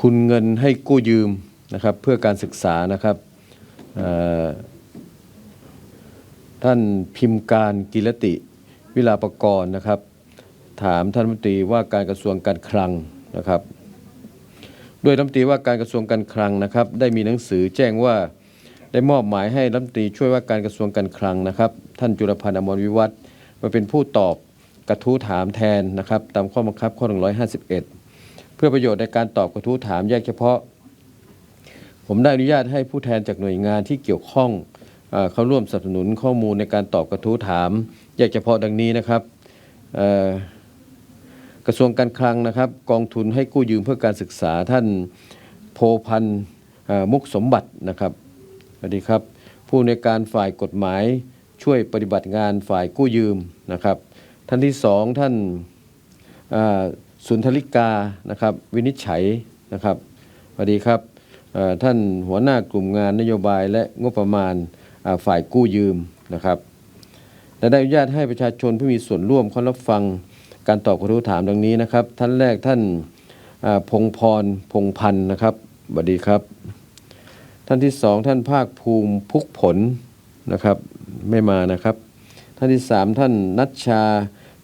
ทุนเงินให้กู้ยืมนะครับเพื่อการศึกษานะครับท่านพิมพ์การกิรติวิลาปกรณ์นะครับ ถามท่านรัฐมนตรีว่าการกระทรวงการคลังนะครับโดยรัฐมนตรีว่าการกระทรวงการคลังนะครับ ได้มีหนังสือแจ้งว่าได้มอบหมายให้รัฐมนตรีช่วยว่าการกระทรวงการคลังนะครับ ท่านจุลพันธ์อมรวิวัฒน์มาเป็นผู้ตอบกระทู้ถามแทนนะครับ ตามข้อบังคับข้อ 151เพื่อประโยชน์ในการตอบกระทู้ถามแยกเฉพาะ ผมได้อนุญาตให้ผู้แทนจากหน่วยงานที่เกี่ยวข้องเข้าร่วมสนับสนุนข้อมูลในการตอบกระทู้ถาม แยกเฉพาะดังนี้นะครับกระทรวงการคลังนะครับ กองทุนให้กู้ยืมเพื่อการศึกษาท่านโพพันธ์มุกสมบัตินะครับสวัสดีครับ ผู้ในการฝ่ายกฎหมายช่วยปฏิบัติงานฝ่ายกู้ยืมนะครับ ท่านที่สองท่านา สุนทริกานะครับวินิจฉัยนะครับสวัสดีครับท่านหัวหน้ากลุ่มงานนโยบายและงบประมาณฝ่ายกู้ยืมนะครับและได้อนุญาตให้ประชาชนผู้มีส่วนร่วมเข้ารับฟังการตอบกระทู้ถามดังนี้นะครับ ท่านแรกท่านพงพรพงพันธ์นะครับสวัสดีครับ ท่านที่สองท่านภาคภูมิพุกผลนะครับไม่มานะครับ ท่านที่สามท่านนัชชา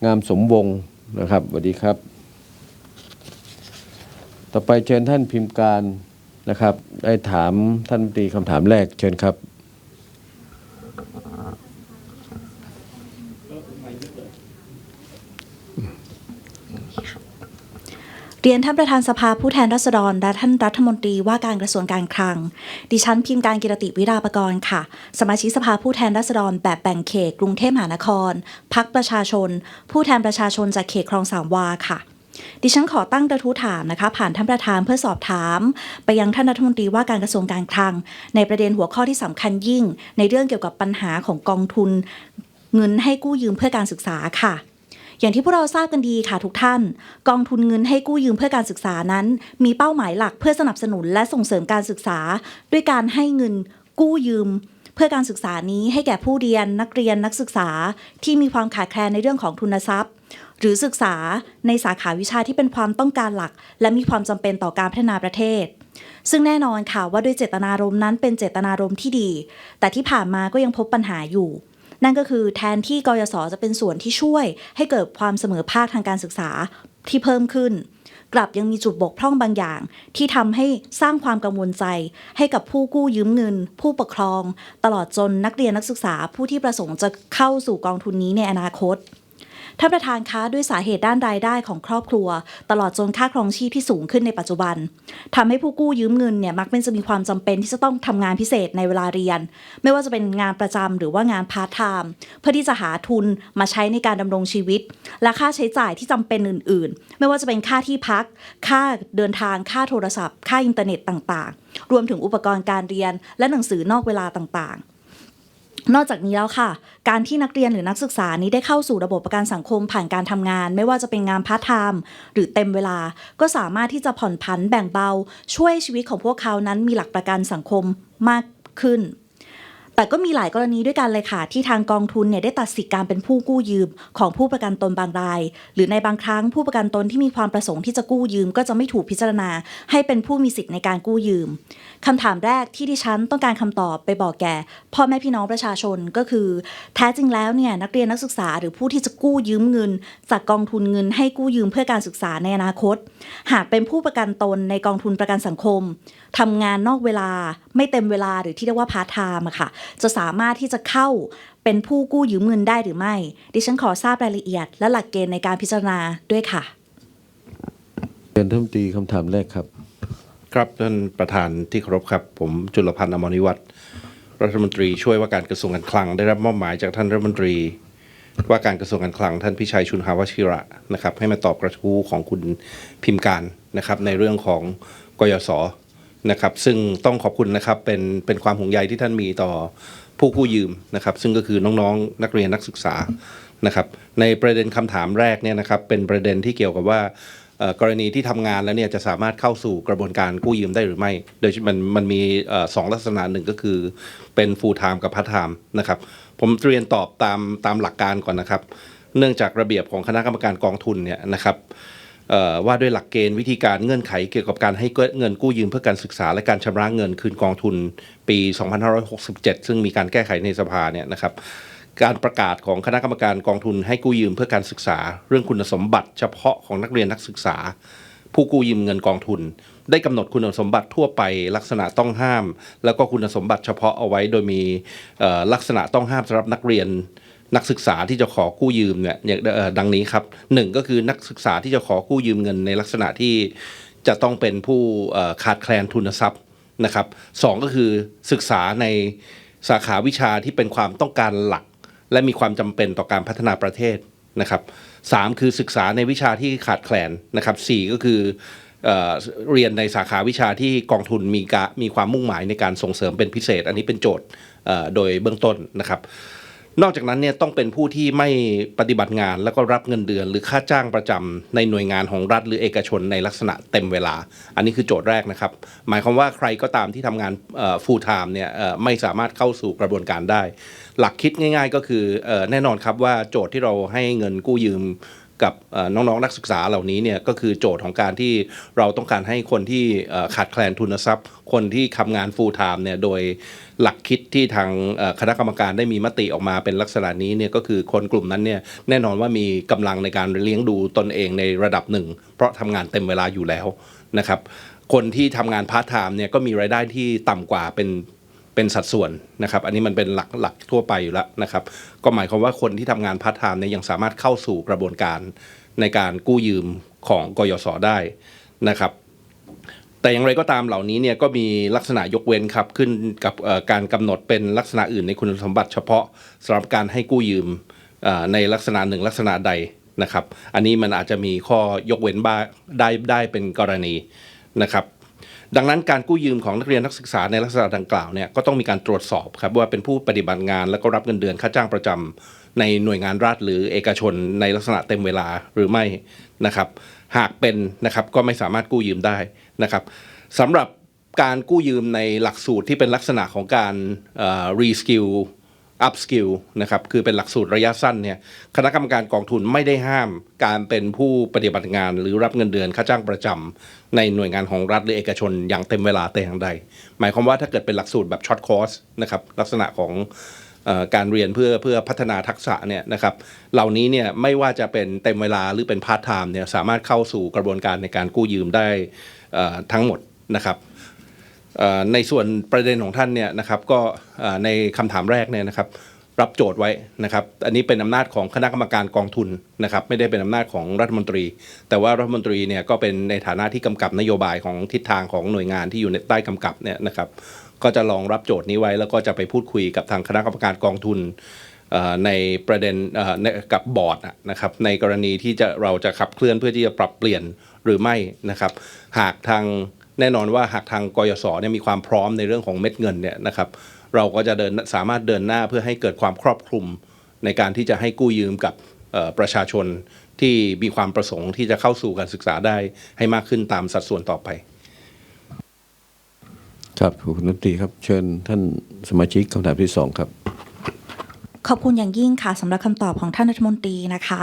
งามสมวงศ์นะครับสวัสดีครับ ต่อไปเชิญท่านพิมพ์การนะครับ ได้ถามท่านรัฐมนตรีคำถามแรกเชิญครับเรียนท่านประธานสภาผู้แทนราษฎร และท่านรัฐมนตรีว่าการกระทรวงการคลัง ดิฉันพิมพ์การกิรติวิราปกรณ์ค่ะ สมาชิกสภาผู้แทนราษฎร แบบแบ่งเขตกรุงเทพมหานคร พักประชาชน ผู้แทนประชาชนจากเขตคลองสามวาค่ะ ดิฉันขอตั้งกระทู้ถามนะคะ ผ่านท่านประธานเพื่อสอบถาม ไปยังท่านรัฐมนตรีว่าการกระทรวงการคลัง ในประเด็นหัวข้อที่สำคัญยิ่ง ในเรื่องเกี่ยวกับปัญหาของกองทุน เงินให้กู้ยืมเพื่อการศึกษาค่ะอย่างที่พวกเราทราบกันดีค่ะทุกท่าน กองทุนเงินให้กู้ยืมเพื่อการศึกษานั้น มีเป้าหมายหลักเพื่อสนับสนุนและส่งเสริมการศึกษา ด้วยการให้เงินกู้ยืม เพื่อการศึกษานี้ให้แก่ผู้เรียนนักเรียนนักศึกษา ที่มีความขาดแคลนในเรื่องของทุนทรัพย์ หรือศึกษาในสาขาวิชาที่เป็นความต้องการหลัก และมีความจำเป็นต่อการพัฒนาประเทศ ซึ่งแน่นอนค่ะว่าด้วยเจตนารมณ์นั้นเป็นเจตนารมณ์ที่ดี แต่ที่ผ่านมาก็ยังพบปัญหาอยู่ นั่นก็คือแทนที่กยศจะเป็นส่วนที่ช่วย ให้เกิดความเสมอภาคทางการศึกษาที่เพิ่มขึ้น กลับยังมีจุดบกพร่องบางอย่าง ที่ทำให้สร้างความกังวลใจ ให้กับผู้กู้ยืมเงิน ผู้ปกครอง ตลอดจนนักเรียนนักศึกษาผู้ที่ประสงค์จะเข้าสู่กองทุนนี้ในอนาคต ท่านประธานคะด้วยสาเหตุด้านรายได้ของครอบครัว ตลอดจนค่าครองชีพที่สูงขึ้นในปัจจุบันทำให้ผู้กู้ยืมเงินเนี่ยมักเป็นจะมีความจำเป็นที่จะต้องทำงานพิเศษในเวลาเรียน ไม่ว่าจะเป็นงานประจำหรือว่างานพาร์ทไทม์เพื่อที่จะหาทุนมาใช้ในการดำรงชีวิต และค่าใช้จ่ายที่จำเป็นอื่น ๆ ไม่ว่าจะเป็นค่าที่พัก ค่าเดินทางค่าโทรศัพท์ ค่าอินเทอร์เน็ตต่างๆ รวมถึงอุปกรณ์การเรียนและหนังสือนอกเวลาต่างๆ นอกจากนี้แล้วค่ะ การที่นักเรียนหรือนักศึกษานี้ได้เข้าสู่ระบบประกันสังคมผ่านการทำงาน ไม่ว่าจะเป็นงานพาร์ทไทม์หรือเต็มเวลา ก็สามารถที่จะผ่อนผันแบ่งเบา ช่วยชีวิตของพวกเขานั้นมีหลักประกันสังคมมากขึ้น แต่ก็มีหลายกรณีด้วยกันเลยค่ะ ที่ทางกองทุนเนี่ยได้ตัดสิทธิการเป็นผู้กู้ยืมของผู้ประกันตนบางราย หรือในบางครั้งผู้ประกันตนที่มีความประสงค์ที่จะกู้ยืม ก็จะไม่ถูกพิจารณา ให้เป็นผู้มีสิทธิ์ในการกู้ยืมคำถามแรกที่ดิฉันต้องการคำตอบไปบอกแก่พ่อแม่พี่น้องประชาชนก็คือ แท้จริงแล้วเนี่ยนักเรียนนักศึกษาหรือผู้ที่จะกู้ยืมเงิน จากกองทุนเงิน ให้กู้ยืมเพื่อการศึกษาในอนาคต หากเป็นผู้ประกันตนในกองทุนประกันสังคมทำงานนอกเวลาไม่เต็มเวลาหรือที่เรียกว่าพาร์ทไทม์อะค่ะจะสามารถที่จะเข้าเป็นผู้กู้ยืมเงินได้หรือไม่ ดิฉันขอทราบรายละเอียด และหลักเกณฑ์ในการพิจารณาด้วยค่ะเชิญท่านรัฐมนตรีคำถามแรกครับ ครับท่านประธานที่เคารพครับ ผมจุลพันธ์อมรนิวัฒน์รัฐมนตรีช่วยว่าการกระทรวงการคลังได้รับมอบหมายจากท่านรัฐมนตรี ว่าการกระทรวงการคลังท่านพิชัยชุนหาวชิระนะครับ ให้มาตอบกระทู้ของคุณพิมพ์การนะครับ ในเรื่องของกยศ นะครับ ซึ่งต้องขอบคุณนะครับเป็นเป็นความห่วงใยที่ท่านมีต่อผู้กู้ยืมนะครับ ซึ่งก็คือน้องๆนักเรียนนักศึกษานะครับในประเด็นคำถามแรกเนี่ยนะครับเป็นประเด็นที่เกี่ยวกับว่ากรณีที่ทำงานแล้วเนี่ยจะสามารถเข้าสู่กระบวนการกู้ยืมได้หรือไม่ โดยมันมันมีสองลักษณะหนึ่งก็คือเป็น full time กับ part time นะครับผมเรียนตอบตามตามหลักการก่อนนะครับ เนื่องจากระเบียบของคณะกรรมการกองทุนเนี่ยนะครับ ว่าด้วยหลักเกณฑ์วิธีการเงื่อนไขเกี่ยวกับการให้เงินกู้ยืมเพื่อการศึกษาและการชำระเงินคืนกองทุนปี 2567 ซึ่งมีการแก้ไขในสภาเนี่ยนะครับการประกาศของคณะกรรมการกองทุนให้กู้ยืมเพื่อการศึกษา เรื่องคุณสมบัติเฉพาะของนักเรียนนักศึกษา ผู้กู้ยืมเงินกองทุน ได้กำหนดคุณสมบัติทั่วไป ลักษณะต้องห้าม แล้วก็คุณสมบัติเฉพาะเอาไว้โดยมีลักษณะต้องห้ามสำหรับนักเรียน นักศึกษาที่จะขอกู้ยืมเนี่ยอย่างดังนี้ครับหนึ่งก็คือนักศึกษาที่จะขอกู้ยืมเงินในลักษณะที่จะต้องเป็นผู้ขาดแคลนทุนทรัพย์นะครับสองก็คือศึกษาในสาขาวิชาที่เป็นความต้องการหลัก และมีความจำเป็นต่อการพัฒนาประเทศนะครับสามคือศึกษาในวิชาที่ขาดแคลนนะครับสี่ก็คือเอเรียนในสาขาวิชาที่กองทุนมีกะมีความมุ่งหมายในการส่งเสริมเป็นพิเศษ อันนี้เป็นโจทย์โดยเบื้องต้นนะครับ นอกจากนั้นเนี่ยต้องเป็นผู้ที่ไม่ปฏิบัติงานแล้วก็รับเงินเดือน หรือค่าจ้างประจำในหน่วยงานของรัฐ หรือเอกชนในลักษณะเต็มเวลา อันนี้คือโจทย์แรกนะครับ หมายความว่าใครก็ตามที่ทำงานฟูลไทม์เนี่ยไม่สามารถเข้าสู่กระบวนการได้ หลักคิดง่าย ๆ ก็คืออแน่นอนครับว่าโจทย์ที่เราให้เงินกู้ยืม กับเอ่อน้องๆนักศึกษาเหล่านี้เนี่ยก็คือโจทย์ของการที่เราต้องการให้คนที่ขาดแคลนทุนทรัพย์ คนที่ทำงาน full time เนี่ยโดยหลักคิดที่ทางคณะกรรมการได้มีมติออกมาเป็นลักษณะนี้เนี่ยก็คือคนกลุ่มนั้นเนี่ยแน่นอนว่ามีกำลังในการเลี้ยงดูตนเองในระดับหนึ่ง เพราะทำงานเต็มเวลาอยู่แล้วนะครับคนที่ทำงานพาร์ทไทม์เนี่ยก็มีรายได้ที่ต่ำกว่าเป็น เป็นสัดส่วนนะครับ อันนี้มันเป็นหลักหลักทั่วไปอยู่แล้วนะครับ ก็หมายความว่าคนที่ทำงานพาร์ทไทม์เนี่ยยังสามารถเข้าสู่กระบวนการในการกู้ยืมของกยศได้นะครับ แต่อย่างไรก็ตามเหล่านี้เนี่ยก็มีลักษณะยกเว้นครับขึ้นกับการกำหนดเป็นลักษณะอื่นในคุณสมบัติเฉพาะสำหรับการให้กู้ยืมในลักษณะหนึ่งลักษณะใดนะครับ อันนี้มันอาจจะมีข้อยกเว้นบ้างได้ได้เป็นกรณีนะครับ ดังนั้นการกู้ยืมของนักเรียนนักศึกษาในลักษณะดังกล่าวเนี่ยก็ต้องมีการตรวจสอบครับว่าเป็นผู้ปฏิบัติงาน แล้วก็รับเงินเดือนค่าจ้างประจำในหน่วยงานรัฐหรือเอกชนในลักษณะเต็มเวลาหรือไม่นะครับหากเป็นนะครับก็ไม่สามารถกู้ยืมได้นะครับสำหรับการกู้ยืมในหลักสูตรที่เป็นลักษณะของการรีสกิล อัพสกิลนะครับคือเป็นหลักสูตรระยะสั้นเนี่ยคณะกรรมการกองทุนไม่ได้ห้ามการเป็นผู้ปฏิบัติงาน หรือรับเงินเดือนค่าจ้างประจำในหน่วยงานของรัฐหรือเอกชนอย่างเต็มเวลาแต่อย่างใด หมายความว่าถ้าเกิดเป็นหลักสูตรแบบช็อตคอร์สนะครับลักษณะของออการเรียนเพื่อเพื่อพัฒนาทักษะเนี่ยนะครับเหล่านี้เนี่ยไม่ว่าจะเป็นเต็มเวลาหรือเป็นพาร์ทไทม์เนี่ยสามารถเข้าสู่กระบวนการในการกู้ยืมได้ทั้งหมดนะครับ ในส่วนประเด็นของท่านเนี่ยนะครับก็ในคำถามแรกเนี่ยนะครับรับโจทย์ไว้นะครับ อันนี้เป็นอำนาจของคณะกรรมการกองทุนนะครับ ไม่ได้เป็นอำนาจของรัฐมนตรี แต่ว่ารัฐมนตรีเนี่ยก็เป็นในฐานะที่กำกับนโยบายของทิศทางของหน่วยงานที่อยู่ในใต้กำกับเนี่ยนะครับ ก็จะลองรับโจทย์นี้ไว้ แล้วก็จะไปพูดคุยกับทางคณะกรรมการกองทุนในประเด็นกับบอร์ดนะครับ ในกรณีที่จะเราจะขับเคลื่อนเพื่อที่จะปรับเปลี่ยนหรือไม่นะครับ หากทาง แน่นอนว่าหากทางกยศเนี่ยมีความพร้อมในเรื่องของเม็ดเงินเนี่ยนะครับเราก็จะเดินสามารถเดินหน้าเพื่อให้เกิดความครอบคลุม ในการที่จะให้กู้ยืมกับเอ่อประชาชนที่มีความประสงค์ที่จะเข้าสู่การศึกษาได้ให้มากขึ้นตามสัดส่วนต่อไป ครับคุณรัฐมนตรีครับเชิญท่านสมาชิกคำถามที่สองครับ ขอบคุณอย่างยิ่งค่ะสำหรับคำตอบของท่านรัฐมนตรีนะคะ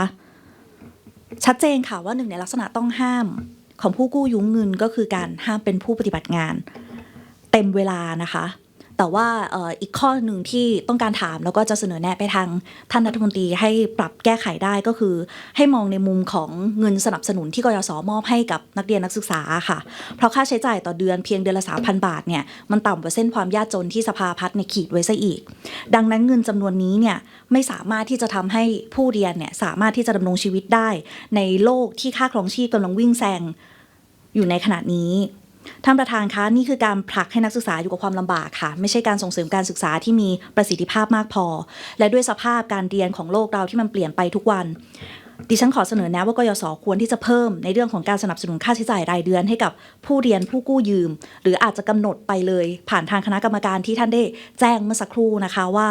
ชัดเจนค่ะว่าหนึ่งในลักษณะต้องห้าม ของผู้กู้ยืมเงินก็คือการห้ามเป็นผู้ปฏิบัติงาน เต็มเวลานะคะ แต่ว่าเอ่ออีกข้อหนึ่งที่ต้องการถามแล้วก็จะเสนอแนะไปทางท่านรัฐมนตรีให้ปรับแก้ไขได้ก็คือ ให้มองในมุมของเงินสนับสนุนที่กยศมอบให้กับนักเรียนนักศึกษาค่ะ เพราะค่าใช้จ่ายต่อเดือนเพียงเดือนละ3,000บาทเนี่ยมันต่ำกว่าเส้นความยากจนที่สภาพัฒน์เนี่ยขีดไว้ซะอีก ดังนั้นเงินจำนวนนี้เนี่ยไม่สามารถที่จะทำให้ผู้เรียนเนี่ยสามารถที่จะดำรงชีวิตได้ ในโลกที่ค่าครองชีพกำลังวิ่งแซง อยู่ในขณะนี้ท่านประธานคะนี่คือการผลักให้นักศึกษาอยู่กับความลำบากค่ะ ไม่ใช่การส่งเสริมการศึกษาที่มีประสิทธิภาพมากพอ และด้วยสภาพการเรียนของโลกเราที่มันเปลี่ยนไปทุกวัน ดิฉันขอเสนอแนะว่ากยศควรที่จะเพิ่มในเรื่องของการสนับสนุนค่าใช้จ่ายรายเดือนให้กับผู้เรียนผู้กู้ยืม หรืออาจจะกำหนดไปเลย ผ่านทางคณะกรรมการที่ท่านได้แจ้งเมื่อสักครู่นะคะว่า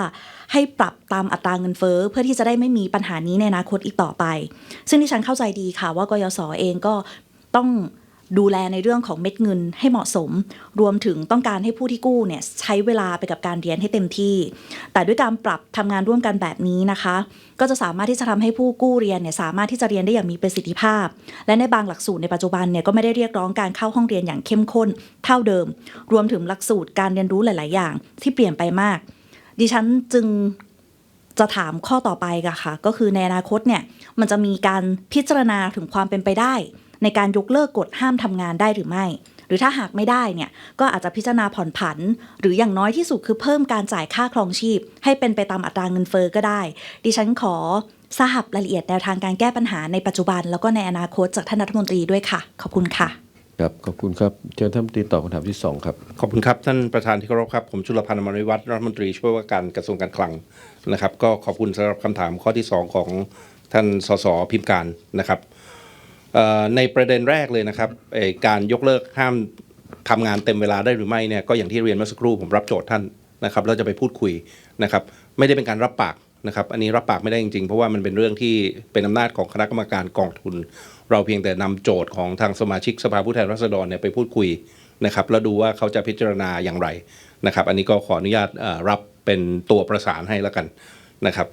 ให้ปรับตามอัตราเงินเฟ้อเพื่อที่จะได้ไม่มีปัญหานี้ในอนาคตอีกต่อไป ซึ่งดิฉันเข้าใจดีค่ะว่ากยศเองก็ต้อง ดูแลในเรื่องของเม็ดเงินให้เหมาะสม รวมถึงต้องการให้ผู้ที่กู้เนี่ยใช้เวลาไปกับการเรียนให้เต็มที่ แต่ด้วยการปรับทำงานร่วมกันแบบนี้นะคะ ก็จะสามารถที่จะทำให้ผู้กู้เรียนเนี่ยสามารถที่จะเรียนได้อย่างมีประสิทธิภาพ และในบางหลักสูตรในปัจจุบันเนี่ยก็ไม่ได้เรียกร้องการเข้าห้องเรียนอย่างเข้มข้น เท่าเดิม รวมถึงหลักสูตรการเรียนรู้หลาย ๆ อย่าง ที่เปลี่ยนไปมาก ดิฉันจึงจะถามข้อต่อไปกันค่ะ ก็คือในอนาคตเนี่ยมันจะมีการพิจารณาถึงความเป็นไปได้ ในการยกเลิกกฎห้ามทำงานได้หรือไม่ หรือถ้าหากไม่ได้เนี่ยก็อาจจะพิจารณาผ่อนผัน หรืออย่างน้อยที่สุดคือเพิ่มการจ่ายค่าครองชีพ ให้เป็นไปตามอัตราเงินเฟอ้อก็ได้ ดิฉันขอทราบรายละเอียดแนวทางการแก้ปัญหาในปัจจุบัน แล้วก็ในอนาคตจากท่านรัฐมนตรีด้วยค่ะ ขอบคุณค่ะครับขอบคุณครับเชิญท่านรัฐมนตรีตอบคำถามที่สองครับขอบคุณครับท่านประธานที่เคารพครับผมจุลพันธ์อมรวิวัฒน์รัฐมนตรีช่วยว่าการกระทรวงการคลังนะครับ ก็ขอบคุณสำหรับคำถามข้อที่ 2 ของท่านสสพิมพ์การนะครับเอ่อ ในประเด็นแรกเลยนะครับการยกเลิกห้ามทำงานเต็มเวลาได้หรือไม่เนี่ยก็อย่างที่เรียนเมื่อสักครู่ผมรับโจทย์ท่านนะครับแล้วจะไปพูดคุยนะครับไม่ได้เป็นการรับปากนะครับอันนี้รับปากไม่ได้จริงๆ เพราะว่ามันเป็นเรื่องที่เป็นอำนาจของคณะกรรมการกองทุน เราเพียงแต่นำโจทย์ของทางสมาชิกสภาผู้แทนราษฎรเนี่ยไปพูดคุยนะครับแล้วดูว่าเขาจะพิจารณาอย่างไรนะครับ อันนี้ก็ขออนุญาตรับเป็นตัวประสานให้แล้วกันนะครับ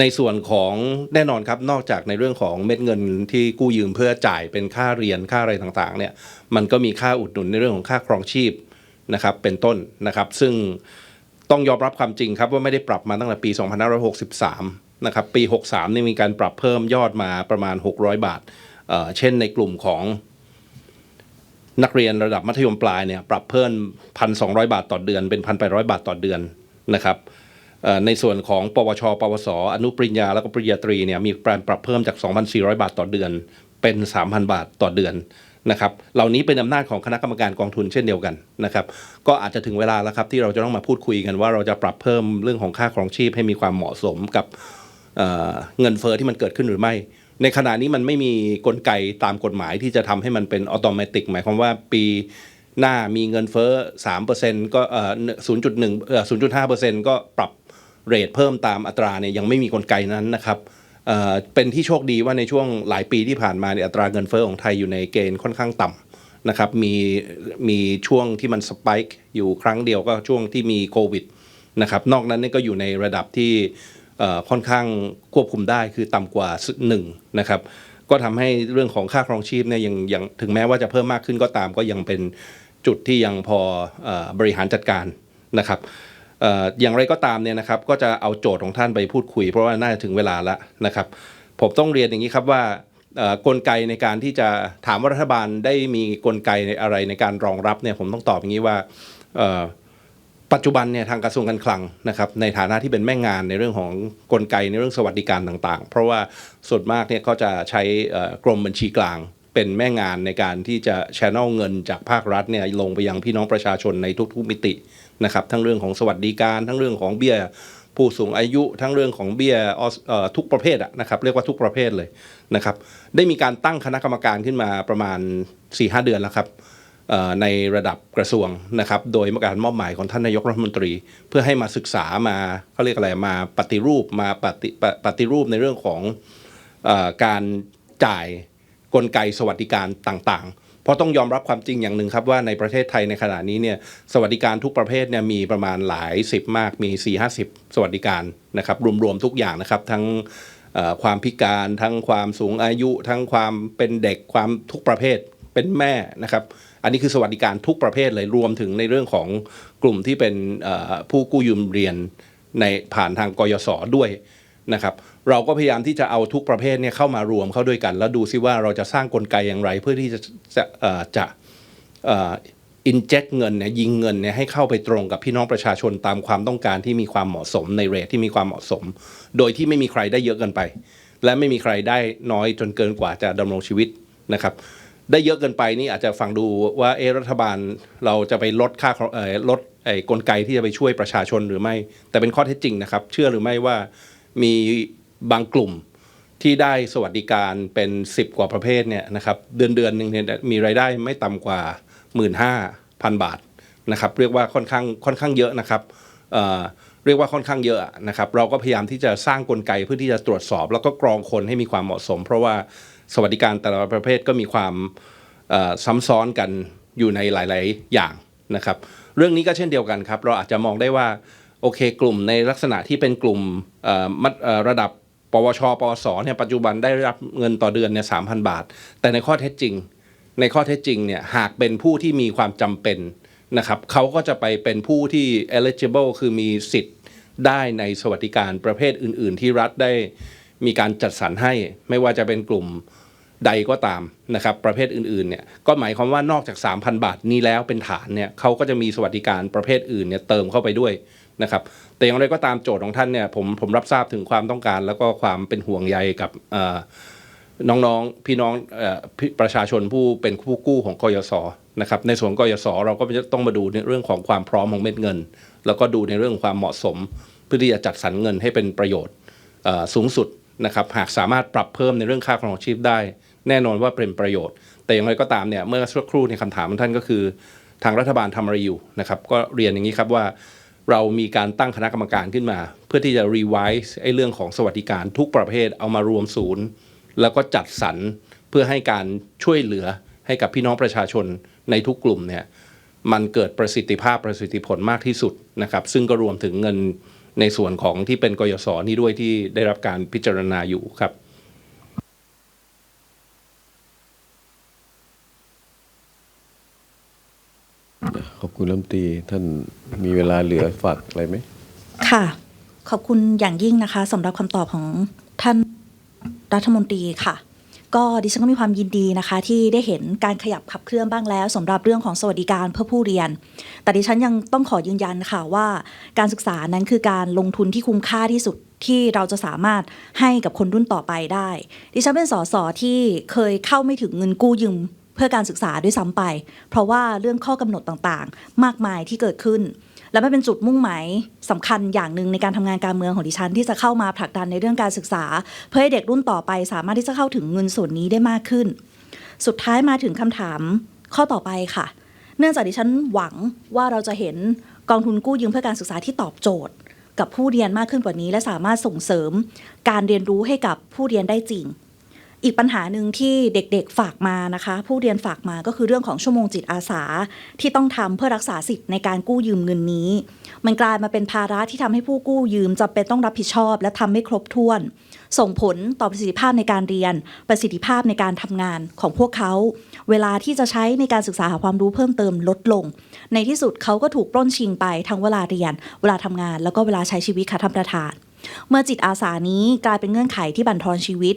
ในส่วนของแน่นอนครับนอกจากในเรื่องของเม็ดเงินที่กู้ยืมเพื่อจ่ายเป็นค่าเรียนค่าอะไรต่างๆเนี่ยมันก็มีค่าอุดหนุนในเรื่องของค่าครองชีพนะครับเป็นต้นนะครับซึ่งต้องยอมรับความจริงครับว่าไม่ได้ปรับมาตั้งแต่ปี 2563 นะครับปี 63 นี่มีการปรับเพิ่มยอดมาประมาณ 600 บาทเเช่นในกลุ่มของนักเรียนระดับมัธยมปลายเนี่ยปรับเพิ่ม 1,200 บาทต่อเดือนเป็น 1,800 บาทต่อเดือนนะครับ ในส่วนของปวช ปวส อนุปริญญา แล้วก็ปริญญาตรีเนี่ยมีการปรับเพิ่มจาก 2,400 บาทต่อเดือน เป็น 3,000 บาทต่อเดือนนะครับ เหล่านี้เป็นอำนาจของคณะกรรมการกองทุนเช่นเดียวกันนะครับ ก็อาจจะถึงเวลาแล้วครับที่เราจะต้องมาพูดคุยกันว่าเราจะปรับเพิ่มเรื่องของค่าครองชีพให้มีความเหมาะสมกับเเงินเฟอ้อที่มันเกิดขึ้นหรือไม่ ในขณะนี้มันไม่มีกลไกตามกฎหมายที่จะทำให้มันเป็นอัตโนมัติหมายความว่าปีหน้ามีเงินเฟ้อสามเปอร์เซ็นก็เอ่อศูนย์จุดหนึ่งเอ่อศูนย์จุดห้าเปอร์เซ็นก็ปรับ เรทเพิ่มตามอัตราเนี่ยยังไม่มีกลไกนั้นนะครับเเป็นที่โชคดีว่าในช่วงหลายปีที่ผ่านมาเนี่ยอัตราเงินเฟ้อของไทยอยู่ในเกณฑ์ค่อนข้างต่ำนะครับมีมีช่วงที่มันสปายอยู่ครั้งเดียวก็ช่วงที่มีโควิดนะครับนอกนั้นนี่ก็อยู่ในระดับที่ค่อนข้างควบคุมได้คือต่ำกว่าหนึ่งนะครับก็ทำให้เรื่องของค่าครองชีพเนี่ยยังยังถึงแม้ว่าจะเพิ่มมากขึ้นก็ตามก็ยังเป็นจุดที่ยังพออบริหารจัดการนะครับ อย่างไรก็ตามเนี่ยนะครับก็จะเอาโจทย์ของท่านไปพูดคุย เพราะว่าน่าจะถึงเวลาแล้วนะครับผมต้องเรียนอย่างนี้ครับว่ากลไกในการที่จะถามว่ารัฐบาลได้มีกลไกในอะไรในการรองรับเนี่ยผมต้องตอบอย่างนี้ว่าปัจจุบันเนี่ยทางกระทรวงการคลังนะครับในฐานะที่เป็นแม่งานในเรื่องของกลไกในเรื่องสวัสดิการต่างๆ เพราะว่าส่วนมากเนี่ยก็จะใช้กรมบัญชีกลางเป็นแม่งานในการที่จะแชแนลเงินจากภาครัฐเนี่ยลงไปยังพี่น้องประชาชนในทุกๆมิติ นะครับทั้งเรื่องของสวัสดิการ ทั้งเรื่องของเบี้ยผู้สูงอายุทั้งเรื่องของเบี้ยทุกประเภทนะครับเรียกว่าทุกประเภทเลยนะครับได้มีการตั้งคณะกรรมการขึ้นมาประมาณ 4-5 เดือนแล้วครับในระดับกระทรวงนะครับโดยการมอบหมายของท่านนายกรัฐมนตรี เพื่อให้มาศึกษามาเขาเรียกอะไรมาปฏิรูปมาปฏิปฏิรูปในเรื่องของอการจ่ายกลไกสวัสดิการต่างๆ เพราะต้องยอมรับความจริงอย่างหนึ่งครับว่าในประเทศไทยในขณะนี้เนี่ยสวัสดิการทุกประเภทเนี่ยมีประมาณหลายสิบมากมี4ี่ห้าสิบสวัสดิการนะครับรวมๆทุกอย่างนะครับทั้งความพิการทั้งความสูงอายุ ทั้งความเป็นเด็กความทุกประเภทเป็นแม่นะครับ อันนี้คือสวัสดิการทุกประเภทเลยรวมถึงในเรื่องของกลุ่มที่เป็นผู้กู้ยืมเรียนในผ่านทางกยศด้วย นะครับเราก็พยายามที่จะเอาทุกประเภทเนี่ยเข้ามารวมเข้าด้วยกัน แล้วดูซิว่าเราจะสร้างกลไกอย่างไร เพื่อที่จะจะจะอินเจกเงินเนี่ยยิงเงินเนี่ยให้เข้าไปตรงกับพี่น้องประชาชนตามความต้องการที่มีความเหมาะสมในเรทที่มีความเหมาะสม โดยที่ไม่มีใครได้เยอะเกินไป และไม่มีใครได้น้อยจนเกินกว่าจะดำรงชีวิตนะครับได้เยอะเกินไปนี่อาจจะฟังดูว่าเอะรัฐบาลเราจะไปลดค่าเออลดไอ้กลไกที่จะไปช่วยประชาชนหรือไม่ แต่เป็นข้อเท็จจริงนะครับ เชื่อหรือไม่ว่า มีบางกลุ่มที่ได้สวัสดิการเป็น 10 กว่าประเภทเนี่ยนะครับเดือนเดือนหนึ่งเนี่ยมีรายได้ไม่ต่ำกว่า 15,000 บาทนะครับเรียกว่าค่อนข้างค่อนข้างเยอะนะครับเเรียกว่าค่อนข้างเยอะนะครับเราก็พยายามที่จะสร้างกลไกเพื่อที่จะตรวจสอบ แล้วก็กรองคนให้มีความเหมาะสม เพราะว่าสวัสดิการแต่ละประเภทก็มีความซ้ำซ้อนกันอยู่ในหลาย ๆ อย่างนะครับ เรื่องนี้ก็เช่นเดียวกันครับ เราอาจจะมองได้ว่า โอเค กลุ่มในลักษณะที่เป็นกลุ่มระดับปวช ปวสเนี่ยปัจจุบันได้รับเงินต่อเดือนเนี่ยสามพันบาท แต่ในข้อเท็จจริง ในข้อเท็จจริงเนี่ยหากเป็นผู้ที่มีความจำเป็นนะครับเขาก็จะไปเป็นผู้ที่ eligible คือมีสิทธิ์ได้ในสวัสดิการประเภทอื่น ๆ ที่รัฐได้มีการจัดสรรให้ ไม่ว่าจะเป็นกลุ่มใดก็ตามนะครับประเภทอื่นๆเนี่ยก็หมายความว่านอกจาก 3,000 บาทนี้แล้วเป็นฐานเนี่ยเขาก็จะมีสวัสดิการประเภทอื่นเนี่ยเติมเข้าไปด้วย นะครับแต่อย่างไรก็ตามโจทย์ของท่านเนี่ยผมผมรับทราบถึงความต้องการ แล้วก็ความเป็นห่วงใยกับน้องๆพี่น้องอประชาชนผู้เป็นผู้กู้ของกยศนะครับในส่วนกยศเราก็จะต้องมาดูในเรื่องของความพร้อมของเม็ดเงิน แล้วก็ดูในเรื่องความเหมาะสม เพื่อที่จะจัดสรรเงินให้เป็นประโยชน์สูงสุดนะครับหากสามารถปรับเพิ่มในเรื่องค่าครองชีพได้ แน่นอนว่าเป็นประโยชน์ แต่อย่างไรก็ตามเนี่ยเมื่อสักครู่ในคำถามของท่านก็คือ ทางรัฐบาลทำอะไรอยู่นะครับก็เรียนอย่างนี้ครับว่า เรามีการตั้งคณะกรรมการขึ้นมา เพื่อที่จะ revise ไอ้เรื่องของสวัสดิการทุกประเภทเอามารวมศูนย์ แล้วก็จัดสรรเพื่อให้การช่วยเหลือให้กับพี่น้องประชาชนในทุกกลุ่มเนี่ยมันเกิดประสิทธิภาพประสิทธิผลมากที่สุดนะครับ ซึ่งก็รวมถึงเงินในส่วนของที่เป็นกยศนี่ด้วยที่ได้รับการพิจารณาอยู่ครับ ข อบคุณรัฐมนตรีท่านมีเวลาเหลือฝากอะไรไหมค่ะ ขอบคุณอย่างยิ่งนะคะสำหรับคำตอบของท่านรัฐมนตรีค่ะ ก็ดิฉันก็มีความยินดีนะคะ ที่ได้เห็นการขยับขับเคลื่อนบ้างแล้วสำหรับเรื่องของสวัสดิการเพื่อผู้เรียน แต่ดิฉันยังต้องขอยืนยันค่ะว่าการศึกษานั้นคือการลงทุนที่คุ้มค่าที่สุดที่เราจะสามารถให้กับคนรุ่นต่อไปได้ ดิฉันเป็นสสที่เคยเข้าไม่ถึงเงินกู้ยืม เพื่อการศึกษาด้วยซ้ำไป เพราะว่าเรื่องข้อกำหนดต่างๆ มากมายที่เกิดขึ้น และมันเป็นจุดมุ่งหมายสำคัญอย่างหนึ่งในการทำงานการเมืองของดิฉัน ที่จะเข้ามาผลักดันในเรื่องการศึกษา เพื่อให้เด็กรุ่นต่อไป สามารถที่จะเข้าถึงเงินส่วนนี้ได้มากขึ้น สุดท้ายมาถึงคำถามข้อต่อไปค่ะ เนื่องจากดิฉันหวังว่าเราจะเห็นกองทุนกู้ยืมเพื่อการศึกษาที่ตอบโจทย์ กับผู้เรียนมากขึ้นกว่านี้ และสามารถส่งเสริม การเรียนรู้ให้กับผู้เรียนได้จริง อีกปัญหาหนึ่งที่เด็กๆฝากมานะคะ ผู้เรียนฝากมาก็คือเรื่องของชั่วโมงจิตอาสาที่ต้องทำเพื่อรักษาสิทธิ์ในการกู้ยืมเงินนี้ มันกลายมาเป็นภาระที่ทำให้ผู้กู้ยืมจำเป็นต้องรับผิดชอบ และทำไม่ครบถ้วน ส่งผลต่อประสิทธิภาพในการเรียน ประสิทธิภาพในการทำงานของพวกเขา เวลาที่จะใช้ในการศึกษาหาความรู้เพิ่มเติมลดลง ในที่สุดเขาก็ถูกปล้นชิงไปทั้งเวลาเรียน เวลาทำงาน แล้วก็เวลาใช้ชีวิตค่ะท่านประธานเมื่อจิตอาสานี้กลายเป็นเงื่อนไขที่บั่นทอนชีวิต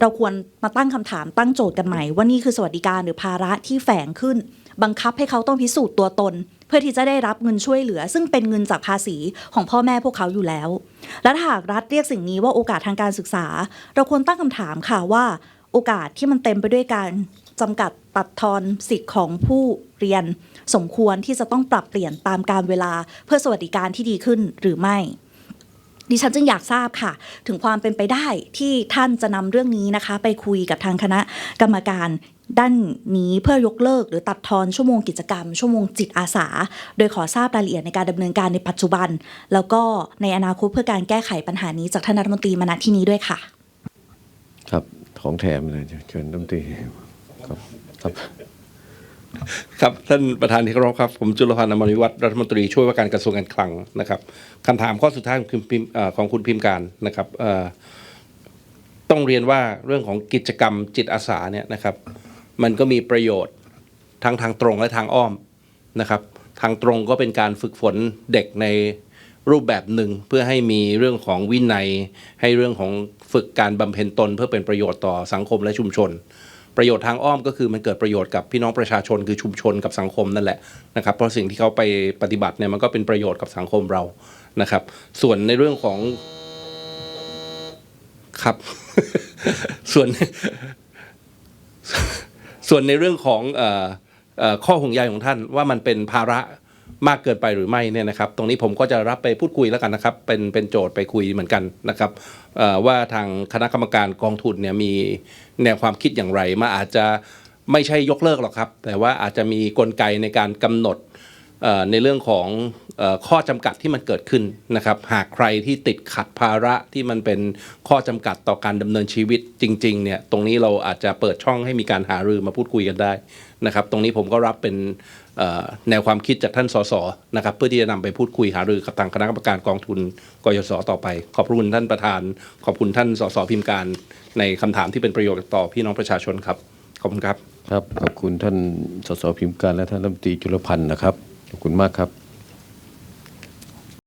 เราควรมาตั้งคำถามตั้งโจทย์กันใหม่ว่านี่คือสวัสดิการหรือภาระที่แฝงขึ้น บังคับให้เขาต้องพิสูจน์ตัวตน เพื่อที่จะได้รับเงินช่วยเหลือ ซึ่งเป็นเงินจากภาษีของพ่อแม่พวกเขาอยู่แล้ว และหากรัฐเรียกสิ่งนี้ว่าโอกาสทางการศึกษา เราควรตั้งคำถามค่ะว่า โอกาสที่มันเต็มไปด้วยการจำกัดตัดทอนสิทธิ์ของผู้เรียน สมควรที่จะต้องปรับเปลี่ยนตามการเวลาเพื่อสวัสดิการที่ดีขึ้นหรือไม่ ดิฉันจึงอยากทราบค่ะ ถึงความเป็นไปได้ที่ท่านจะนำเรื่องนี้นะคะ ไปคุยกับทางคณะกรรมการด้านนี้เพื่อยกเลิก หรือตัดทอนชั่วโมงกิจกรรม ชั่วโมงจิตอาสา โดยขอทราบรายละเอียดในการดำเนินการในปัจจุบัน แล้วก็ในอนาคตเพื่อการแก้ไขปัญหานี้จากท่านรัฐมนตรีมาณที่นี้ด้วยค่ะ ครับของแถมเลยเชิญรัฐมนตรีครับครับ ครับท่านประธานที่เคารพครับ ผมจุลพันธ์อมรวิวัฒน์รัฐมนตรีช่วยว่าการกระทรวงการคลังนะครับคำถามข้อสุดท้ายของคุณพิมพ์เอ่อของคุณพิมการนะครับเอ่อต้องเรียนว่าเรื่องของกิจกรรมจิตอาสาเนี่ยนะครับ มันก็มีประโยชน์ทั้งทางตรงและทางอ้อมนะครับ ทางตรงก็เป็นการฝึกฝนเด็กในรูปแบบหนึ่งเพื่อให้มีเรื่องของวินัย ให้เรื่องของฝึกการบำเพ็ญตน เพื่อเป็นประโยชน์ต่อสังคมและชุมชน ประโยชน์ทางอ้อมก็คือมันเกิดประโยชน์กับพี่น้องประชาชนคือชุมชนกับสังคมนั่นแหละนะครับเพราะสิ่งที่เขาไปปฏิบัติเนี่ยมันก็เป็นประโยชน์กับสังคมเรานะครับ ส่วนในเรื่องของครับ ส่วน ส่วนในเรื่องของออข้อห่วงใยของท่านว่ามันเป็นภาระมากเกินไปหรือไม่เนี่ยนะครับ ตรงนี้ผมก็จะรับไปพูดคุยแล้วกันนะครับ เป็นเป็นโจทย์ไปคุยเหมือนกันนะครับว่าทางคณะกรรมการกองทุนเนี่ยมี แนวความคิดอย่างไรมาอาจจะไม่ใช่ยกเลิกหรอกครับ แต่ว่าอาจจะมีกลไกในการกำหนดในเรื่องของข้อจำกัดที่มันเกิดขึ้นนะครับ หากใครที่ติดขัดภาระที่มันเป็นข้อจำกัดต่อการดำเนินชีวิตจริงๆเนี่ยตรงนี้เราอาจจะเปิดช่องให้มีการหารือมาพูดคุยกันได้นะครับ ตรงนี้ผมก็รับเป็นแนวความคิดจากท่านสสนะครับเพื่อที่จะนำไปพูดคุยหารือกับทางคณะกรรมการกองทุนกยศต่อไป ขอบคุณท่านประธาน ขอบคุณท่านสสพิมพ์การ ในคำถามที่เป็นประโยชน์ต่อพี่น้องประชาชนครับ ขอบคุณครับ ครับ ขอบคุณท่านสสพิมพ์การและท่านรัฐมนตรีจุลพันธ์นะครับ ขอบคุณมากครับ